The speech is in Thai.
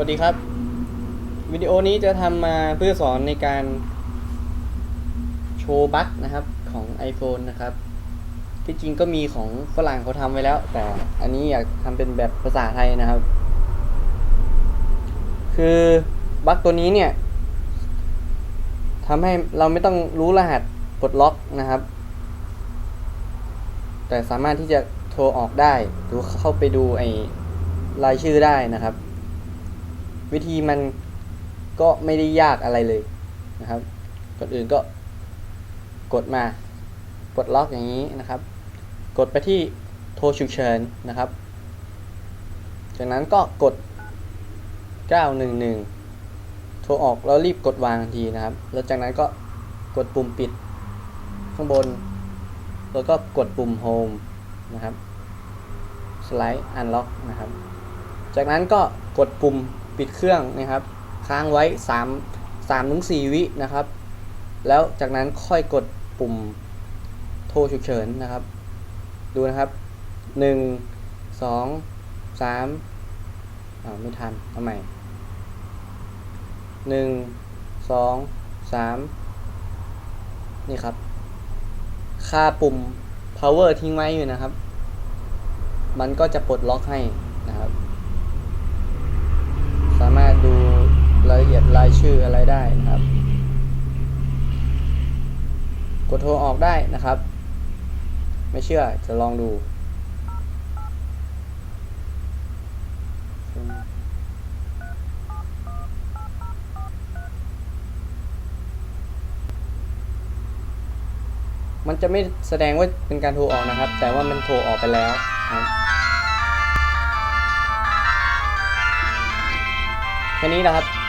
วัสดีครับ วิดีโอนี้จะทำมาเพื่อสอนในการ โชว์บั๊กนะครับของ iPhone นะครับ ที่จริงก็มีของฝรั่งเขาทำไว้แล้ว แต่อันนี้อยากทำเป็นแบบภาษาไทยนะครับ คือบั๊กตัวนี้เนี่ยทำให้เราไม่ต้องรู้รหัสปลดล็อกนะครับ แต่สามารถที่จะโทรออกได้ หรือเข้าไปดูไอ้รายชื่อได้นะครับ วิธีมันก็ไม่ได้ยากอะไรเลยนะครับก่อนอื่นก็กดมาปลดล็อกอย่างนี้นะครับ กดไปที่โทรฉุกเฉินนะครับ จากนั้นก็กด 911 โทรออกแล้วรีบกดวางทันทีนะครับ แล้วจากนั้นก็กดปุ่มปิดข้างบน แล้วก็กดปุ่ม Home นะครับสไลด์ Unlock นะครับ จากนั้นก็กดปุ่ม ปิดเครื่องนะครับ ค้างไว้ 3 3ถึง4วินะครับ แล้วจากนั้นค่อยกดปุ่มโทรฉุกเฉินนะครับ ดูนะครับ 1 2 3อ้าไม่ทันเอาใหม่1 2 3นี่ครับ ค่าปุ่ม power ทิ้งไว้อยู่นะครับ มันก็จะปลดล็อกให้นะครับ สามารถดูรายละเอีืออะไรได้นะครับ กดโทรออกได้นะครับ ไม่เชื่อจะลองดูมันจะไม่แสดงว่าเป็นการโทรออกนะครับ แต่ว่ามันโทรออกไปแล้วนะครับแค่นี้นะครับ